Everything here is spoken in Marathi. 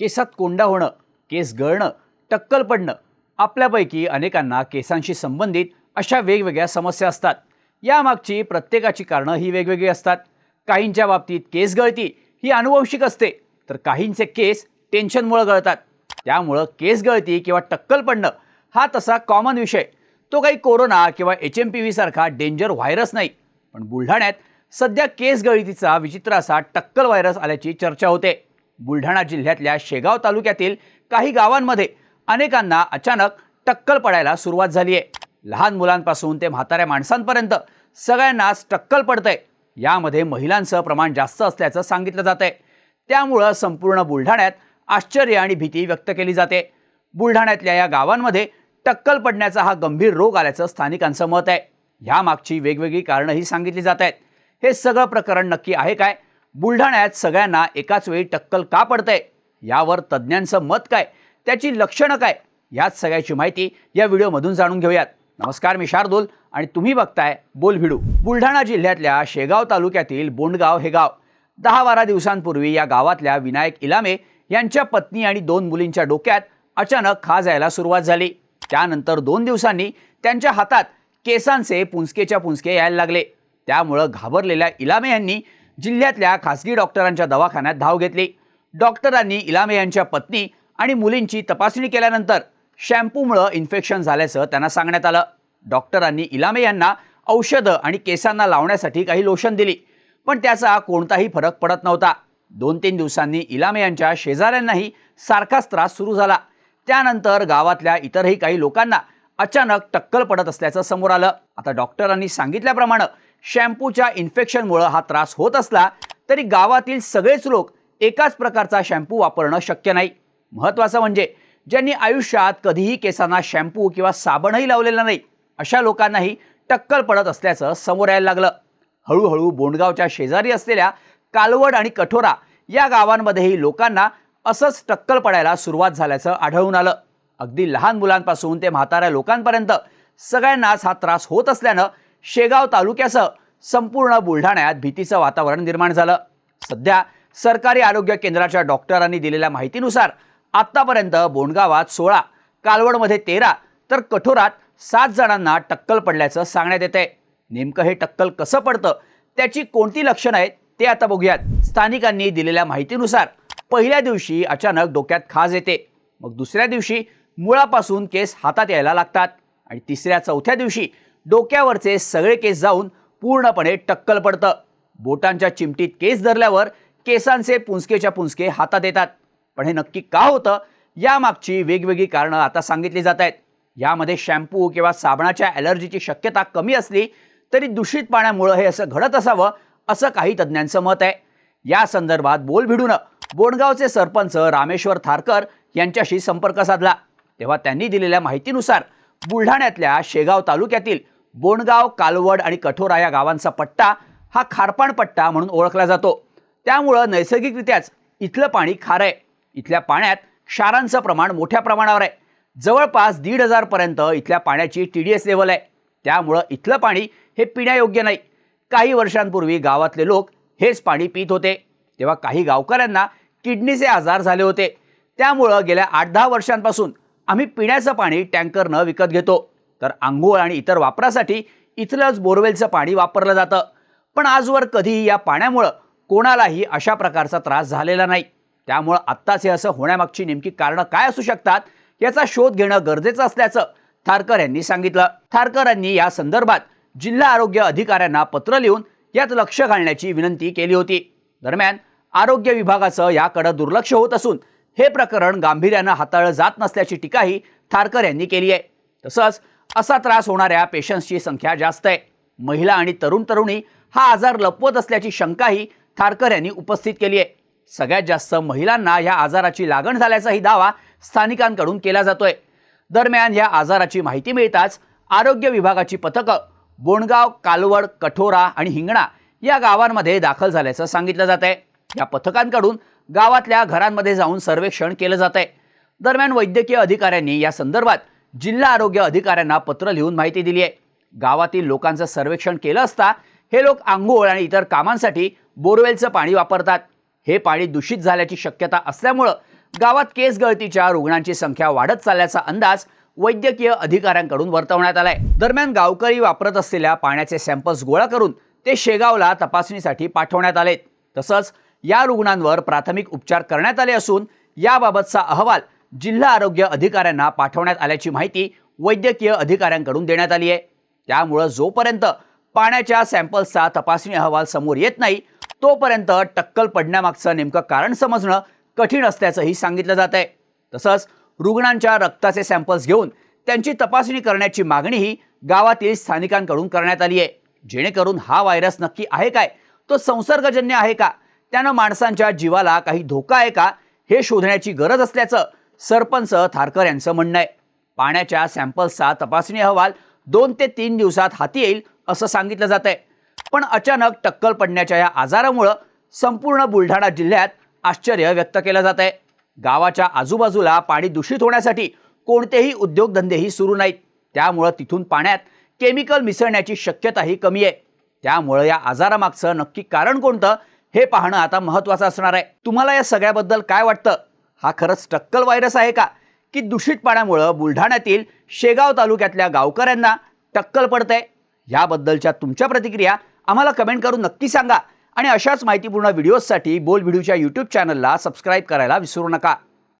केसात कोंडा होणं केस गळणं टक्कल पडणं आपल्यापैकी अनेकांना केसांशी संबंधित अशा वेगवेगळ्या समस्या असतात. यामागची प्रत्येकाची कारणं ही वेगवेगळी असतात. काहींच्या बाबतीत केस गळती ही अनुवंशिक असते तर काहींचे केस टेन्शनमुळं गळतात. त्यामुळं केस गळती किंवा टक्कल पडणं हा तसा कॉमन विषय. तो काही कोरोना किंवा एच एम पी व्हीसारखा डेंजर व्हायरस नाही पण बुलढाण्यात सध्या केस गळतीचा विचित्र असा टक्कल व्हायरस आल्याची चर्चा होते. बुलढाणा जिल्ह्यातल्या शेगाव तालुक्यातील काही गावांमध्ये अनेकांना अचानक टक्कल पडायला सुरुवात झाली आहे. लहान मुलांपासून ते म्हाताऱ्या माणसांपर्यंत सगळ्यांनाच टक्कल पडतंय. यामध्ये महिलांचं प्रमाण जास्त असल्याचं सांगितलं जात आहे त्यामुळं संपूर्ण बुलढाण्यात आश्चर्य आणि भीती व्यक्त केली जाते. बुलढाण्यातल्या या गावांमध्ये टक्कल पडण्याचा हा गंभीर रोग आल्याचं स्थानिकांचं मत आहे. ह्यामागची वेगवेगळी कारणंही सांगितली जात आहेत. हे सगळं प्रकरण नक्की आहे काय? बुलढाण्यात सगळ्यांना एकाच वेळी टक्कल का पडतंय? यावर तज्ज्ञांचं मत काय? त्याची लक्षणं काय? याच सगळ्याची माहिती या व्हिडिओमधून जाणून घेऊयात. नमस्कार मी शार्दूल आणि तुम्ही बघताय बोल भिडू. बुलढाणा जिल्ह्यातल्या शेगाव तालुक्यातील बोंडगाव हे गाव. दहा बारा दिवसांपूर्वी या गावातल्या विनायक इलामे यांच्या पत्नी आणि दोन मुलींच्या डोक्यात अचानक खाज यायला सुरुवात झाली. त्यानंतर दोन दिवसांनी त्यांच्या हातात केसांचे पुंजकेच्या पुंजके यायला लागले. त्यामुळं घाबरलेल्या इलामे यांनी जिल्ह्यातल्या खासगी डॉक्टरांच्या दवाखान्यात धाव घेतली. डॉक्टरांनी इलामे यांच्या पत्नी आणि मुलींची तपासणी केल्यानंतर शॅम्पूमुळं इन्फेक्शन झाल्याचं त्यांना सांगण्यात आलं. डॉक्टरांनी इलामे यांना औषधं आणि केसांना लावण्यासाठी काही लोशन दिली पण त्याचा कोणताही फरक पडत नव्हता. दोन तीन दिवसांनी इलामे यांच्या शेजाऱ्यांनाही सारखाच त्रास सुरू झाला. त्यानंतर गावातल्या इतरही काही लोकांना अचानक टक्कल पडत असल्याचं समोर आलं. आता डॉक्टरांनी सांगितल्याप्रमाणे शॅम्पूच्या इन्फेक्शनमुळं हा त्रास होत असला तरी गावातील सगळेच लोक एकाच प्रकारचा शॅम्पू वापरणं शक्य नाही. महत्त्वाचं म्हणजे ज्यांनी आयुष्यात कधीही केसांना शॅम्पू किंवा साबणही लावलेला नाही अशा लोकांनाही टक्कल पडत असल्याचं समोर यायला लागलं. हळूहळू बोंडगावच्या शेजारी असलेल्या कालवड आणि कठोरा या गावांमध्येही लोकांना असंच टक्कल पडायला सुरुवात झाल्याचं आढळून आलं. अगदी लहान मुलांपासून ते म्हाताऱ्या लोकांपर्यंत सगळ्यांनाच हा त्रास होत असल्यानं शेगाव तालुक्यासह संपूर्ण बुलढाण्यात भीतीचं वातावरण निर्माण झालं. सध्या सरकारी आरोग्य केंद्राच्या डॉक्टरांनी दिलेल्या माहितीनुसार आत्तापर्यंत बोंडगावात सोळा कालवडमध्ये तेरा तर कठोरात सात जणांना टक्कल पडल्याचं सांगण्यात येते आहे नेमकं हे टक्कल कसं पडतं त्याची कोणती लक्षणं आहेत ते आता बघूयात. स्थानिकांनी दिलेल्या माहितीनुसार पहिल्या दिवशी अचानक डोक्यात खाज येते. मग दुसऱ्या दिवशी मुळापासून केस हातात यायला लागतात. आणि तिसऱ्या चौथ्या दिवशी डोक्यावरचे सगळे केस जाऊन पूर्णपणे टक्कल पडतं. बोटांच्या चिमटीत केस धरल्यावर केसांचे पुंजकेच्या पुंजके हातात येतात. पण हे नक्की का होतं? यामागची वेगवेगळी कारणं आता सांगितली जात आहेत. यामध्ये शॅम्पू किंवा साबणाच्या ॲलर्जीची शक्यता कमी असली तरी दूषित पाण्यामुळं हे असं घडत असावं असं काही तज्ज्ञांचं मत आहे. या संदर्भात बोल भिडून बोंडगावचे सरपंच रामेश्वर थारकर यांच्याशी संपर्क साधला. तेव्हा त्यांनी दिलेल्या माहितीनुसार बुलढाण्यातल्या शेगाव तालुक्यातील बोंडगाव कालवड आणि कठोरा या गावांचा पट्टा हा खारपाण पट्टा म्हणून ओळखला जातो. त्यामुळं नैसर्गिकरित्याच इथलं पाणी खारं आहे. इथल्या पाण्यात क्षारांचं प्रमाण मोठ्या प्रमाणावर आहे. जवळपास दीड हजारपर्यंत इथल्या पाण्याची टी डी एस लेवल आहे. त्यामुळं इथलं पाणी हे पिण्यायोग्य नाही. काही वर्षांपूर्वी गावातले लोक हेच पाणी पित होते. तेव्हा काही गावकऱ्यांना किडनीचे आजार झाले होते. त्यामुळं गेल्या आठ दहा वर्षांपासून आम्ही पिण्याचं पाणी टँकरनं विकत घेतो. तर आंघोळ आणि इतर वापरासाठी इथलंच बोरवेलचं पाणी वापरलं जातं. पण आजवर कधीही या पाण्यामुळं कोणालाही अशा प्रकारचा त्रास झालेला नाही. त्यामुळं आत्ताच हे असं होण्यामागची नेमकी कारणं काय असू शकतात याचा शोध घेणं गरजेचं असल्याचं थारकर यांनी सांगितलं. थारकर यांनी या संदर्भात जिल्हा आरोग्य अधिकाऱ्यांना पत्र लिहून यात लक्ष घालण्याची विनंती केली होती. दरम्यान आरोग्य विभागाचं याकडं दुर्लक्ष होत असून हे प्रकरण गांभीर्यानं हाताळलं जात नसल्याची टीकाही थारकर यांनी केली आहे. तसंच असा त्रास होणाऱ्या पेशंट्सची संख्या जास्त आहे. महिला आणि तरुण तरुणी हा आजार लपवत असल्याची शंकाही थारकर यांनी उपस्थित केली आहे. सगळ्यात जास्त महिलांना या आजाराची लागण झाल्याचाही दावा स्थानिकांकडून केला जातोय. दरम्यान या आजाराची माहिती मिळताच आरोग्य विभागाची पथकं बोंडगाव कालवड कठोरा आणि हिंगणा या गावांमध्ये दाखल झाल्याचं सांगितलं जात आहे या पथकांकडून गावातल्या घरांमध्ये जाऊन सर्वेक्षण केलं जात आहे. दरम्यान वैद्यकीय अधिकाऱ्यांनी या संदर्भात जिल्हा आरोग्य अधिकाऱ्यांना पत्र लिहून माहिती दिली आहे. गावातील लोकांचं सर्वेक्षण केलं असता हे लोक आंघोळ आणि इतर कामांसाठी बोरवेलचं पाणी वापरतात. हे पाणी दूषित झाल्याची शक्यता असल्यामुळं गावात केस गळतीच्या रुग्णांची संख्या वाढत चालल्याचा अंदाज वैद्यकीय अधिकाऱ्यांकडून वर्तवण्यात आलाय. दरम्यान गावकरी वापरत असलेल्या पाण्याचे सॅम्पल्स गोळा करून ते शेगावला तपासणीसाठी पाठवण्यात आलेत. तसंच या रुग्णांवर प्राथमिक उपचार करण्यात आले असून याबाबतचा अहवाल जिल्हा आरोग्य अधिकाऱ्यांना पाठवण्यात आल्याची माहिती वैद्यकीय अधिकाऱ्यांकडून देण्यात आली आहे. त्यामुळं जोपर्यंत पाण्याच्या सॅम्पल्सचा तपासणी अहवाल समोर येत नाही तोपर्यंत टक्कल पडण्यामागचं नेमकं कारण समजणं कठीण असल्याचंही सांगितलं जात आहे. तसंच रुग्णांच्या रक्ताचे सॅम्पल्स घेऊन त्यांची तपासणी करण्याची मागणीही गावातील स्थानिकांकडून करण्यात आली आहे. जेणेकरून हा व्हायरस नक्की आहे काय? तो संसर्गजन्य आहे का? त्यानं माणसांच्या जीवाला काही धोका आहे का हे शोधण्याची गरज असल्याचं सरपंच थारकर यांचं म्हणणं आहे. पाण्याच्या सॅम्पल्सचा तपासणी अहवाल दोन ते तीन दिवसात हाती येईल असं सांगितलं जात आहे. पण अचानक टक्कल पडण्याच्या या आजारामुळं संपूर्ण बुलढाणा जिल्ह्यात आश्चर्य व्यक्त केलं जात आहे. गावाच्या आजूबाजूला पाणी दूषित होण्यासाठी कोणतेही उद्योगधंदेही सुरू नाहीत. त्यामुळं तिथून पाण्यात केमिकल मिसळण्याची शक्यताही कमी आहे. त्यामुळं या आजारामागचं नक्की कारण कोणतं हे पाहणं आता महत्त्वाचं असणार आहे. तुम्हाला या सगळ्याबद्दल काय वाटतं? हा खरंच टक्कल व्हायरस आहे का? की दूषित पाण्यामुळं बुलढाण्यातील शेगाव तालुक्यातल्या गावकऱ्यांना टक्कल पडतंय? याबद्दलच्या तुमच्या प्रतिक्रिया आम्हाला कमेंट करून नक्की सांगा. आणि अशाच माहितीपूर्ण व्हिडिओजसाठी बोल व्हिडिओच्या यूट्यूब चॅनलला सबस्क्राईब करायला विसरू नका.